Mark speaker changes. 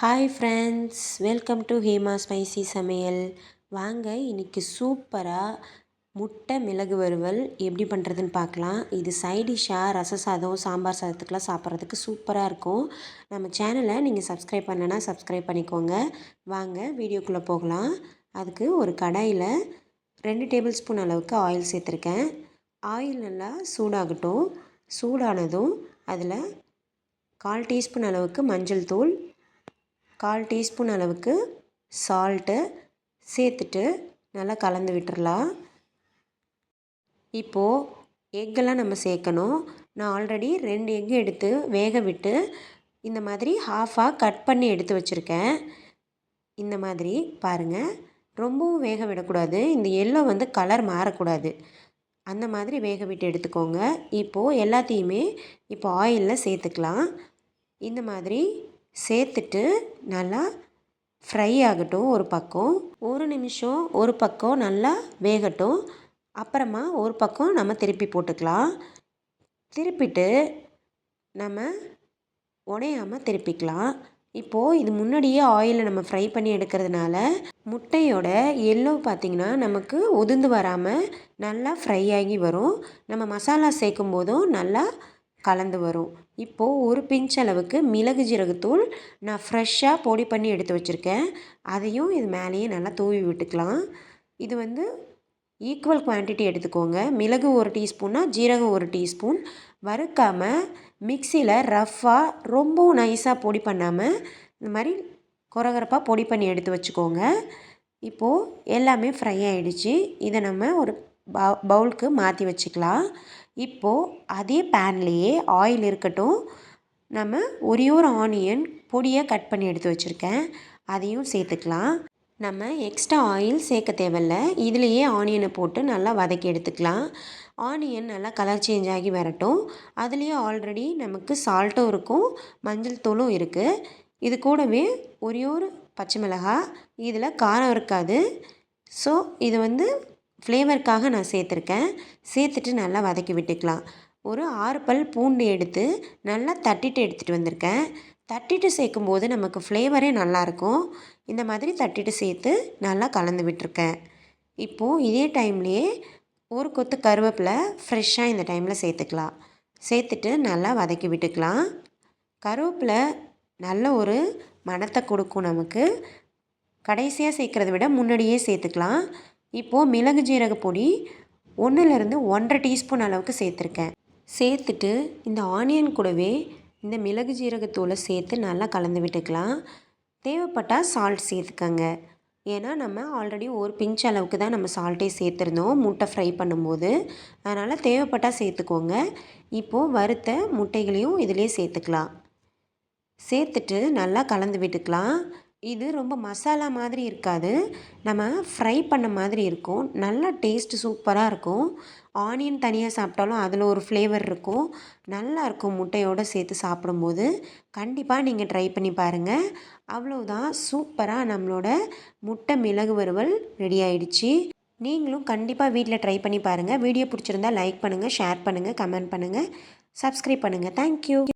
Speaker 1: Hi friends welcome to Hema spicy சமையல் வாங்க இன்றைக்கி சூப்பராக முட்டை மிளகு வறுவல் எப்படி பண்ணுறதுன்னு பார்க்கலாம். இது சைடிஷ்ஷாக ரச சாதம் சாம்பார் சாதத்துக்கெலாம் சாப்பிட்றதுக்கு சூப்பராக இருக்கும். நம்ம சேனலை நீங்கள் சப்ஸ்கிரைப் பண்ணனா சப்ஸ்கிரைப் பண்ணிக்கோங்க. வாங்க வீடியோக்குள்ளே போகலாம். அதுக்கு ஒரு கடாயில் ரெண்டு டேபிள் ஸ்பூன் அளவுக்கு ஆயில் சேர்த்துருக்கேன். ஆயில் நல்லா சூடாகட்டும். சூடானதும் அதில் கால் டீஸ்பூன் அளவுக்கு மஞ்சள் தூள் கால் டீஸ்பூன் அளவுக்கு சால்ட்டு சேர்த்துட்டு நல்லா கலந்து விட்டுறலாம். இப்போது எக்கெல்லாம் நம்ம சேர்க்கணும். நான் ஆல்ரெடி ரெண்டு எக்கு எடுத்து வேக விட்டு இந்த மாதிரி ஹாஃபாக கட் பண்ணி எடுத்து வச்சுருக்கேன். இந்த மாதிரி பாருங்கள் ரொம்பவும் வேக விடக்கூடாது. இந்த எல்லோ வந்து கலர் மாறக்கூடாது. அந்த மாதிரி வேக விட்டு எடுத்துக்கோங்க. இப்போது எல்லாத்தையுமே இப்போ ஆயிலில் சேர்த்துக்கலாம். இந்த மாதிரி சேர்த்துட்டு நல்லா ஃப்ரை ஆகட்டும் ஒரு பக்கம். ஒரு நிமிஷம் ஒரு பக்கம் நல்லா வேகட்டும். அப்புறமா ஒரு பக்கம் நம்ம திருப்பி போட்டுக்கலாம். திருப்பிட்டு நம்ம உடையாமல் திருப்பிக்கலாம். இப்போது இது முன்னாடியே ஆயிலில் நம்ம ஃப்ரை பண்ணி எடுக்கிறதுனால முட்டையோட எல்லோ பார்த்திங்கன்னா நமக்கு உதிர்ந்து வராமல் நல்லா ஃப்ரை ஆகி வரும். நம்ம மசாலா சேர்க்கும் போதும் நல்லா கலந்து வரும். இப்போது ஒரு பிஞ்ச் அளவுக்கு மிளகு ஜீரகத்தூள் நான் ஃப்ரெஷ்ஷாக பொடி பண்ணி எடுத்து வச்சுருக்கேன். அதையும் இது மேலேயே நல்லா தூவி விட்டுக்கலாம். இது வந்து ஈக்குவல் குவான்டிட்டி எடுத்துக்கோங்க. மிளகு ஒரு டீஸ்பூன்னா ஜீரகம் ஒரு டீஸ்பூன். வறுக்காமல் மிக்சியில் ரஃப்பாக ரொம்பவும் நைஸாக பொடி பண்ணாமல் இந்த மாதிரி குறகுறப்பாக பொடி பண்ணி எடுத்து வச்சுக்கோங்க. இப்போது எல்லாமே ஃப்ரை ஆகிடுச்சு இதை நம்ம ஒரு பவுலுக்கு மாற்றி வச்சுக்கலாம். இப்போது அதே பேன்லேயே ஆயில் இருக்கட்டும். நம்ம ஒரே ஒரு ஆனியன் பொடியாக கட் பண்ணி எடுத்து வச்சுருக்கேன். அதையும் சேர்த்துக்கலாம். நம்ம எக்ஸ்ட்ரா ஆயில் சேர்க்க தேவையில்ல. இதுலேயே ஆனியனை போட்டு நல்லா வதக்கி எடுத்துக்கலாம். ஆனியன் நல்லா கலர் சேஞ்ச் ஆகி வரட்டும். அதுலேயே ஆல்ரெடி நமக்கு சால்ட்டும் இருக்கும் மஞ்சள் தூளும் இருக்குது இது கூடவே ஒரே ஒரு பச்சை மிளகாய். இதில் காரம் இருக்காது. ஸோ இது வந்து ஃப்ளேவருக்காக நான் சேர்த்துருக்கேன். சேர்த்துட்டு நல்லா வதக்கி விட்டுக்கலாம். ஒரு ஆறு பல் பூண்டு எடுத்து நல்லா தட்டிட்டு எடுத்துகிட்டு வந்திருக்கேன். தட்டிட்டு சேர்க்கும்போது நமக்கு ஃப்ளேவரே நல்லாயிருக்கும். இந்த மாதிரி தட்டிட்டு சேர்த்து நல்லா கலந்து விட்டுருக்கேன். இப்போது இதே டைம்லேயே ஒரு கொத்து கருவேப்பிலை ஃப்ரெஷ்ஷாக இந்த டைமில் சேர்த்துக்கலாம். சேர்த்துட்டு நல்லா வதக்கி விட்டுக்கலாம். கருவேப்பிலை நல்ல ஒரு மணத்தை கொடுக்கும் நமக்கு. கடைசியாக சேர்க்குறத விட முன்னாடியே சேர்த்துக்கலாம். இப்போது மிளகு ஜீரக பொடி ஒன்றுலேருந்து ஒன்றரை டீஸ்பூன் அளவுக்கு சேர்த்துருக்கேன். சேர்த்துட்டு இந்த ஆனியன் கூடவே இந்த மிளகு ஜீரகத்தூளை சேர்த்து நல்லா கலந்து விட்டுக்கலாம். தேவைப்பட்டால் சால்ட் சேர்த்துக்கங்க. ஏன்னா நம்ம ஆல்ரெடி ஒரு பிஞ்ச் அளவுக்கு தான் நம்ம சால்ட்டே சேர்த்துருந்தோம் முட்டை ஃப்ரை பண்ணும்போது. அதனால் தேவைப்பட்டால் சேர்த்துக்கோங்க. இப்போது வறுத்த முட்டைகளையும் இதிலே சேர்த்துக்கலாம். சேர்த்துட்டு நல்லா கலந்து விட்டுக்கலாம். இது ரொம்ப மசாலா மாதிரி இருக்காது. நம்ம ஃப்ரை பண்ண மாதிரி இருக்கும். நல்லா டேஸ்ட்டு சூப்பராக இருக்கும். ஆனியன் தனியாக சாப்பிட்டாலும் அதில் ஒரு ஃப்ளேவர் இருக்கும். நல்லாயிருக்கும் முட்டையோடு சேர்த்து சாப்பிடும்போது. கண்டிப்பாக நீங்கள் ட்ரை பண்ணி பாருங்கள் அவ்வளோதான் சூப்பராக நம்மளோட முட்டை மிளகு வறுவல் ரெடி ஆயிடுச்சு. நீங்களும் கண்டிப்பாக வீட்டில் ட்ரை பண்ணி பாருங்கள் வீடியோ பிடிச்சிருந்தா லைக் பண்ணுங்கள் ஷேர் பண்ணுங்கள் கமெண்ட் பண்ணுங்கள் சப்ஸ்கிரைப் பண்ணுங்கள் தேங்க்யூ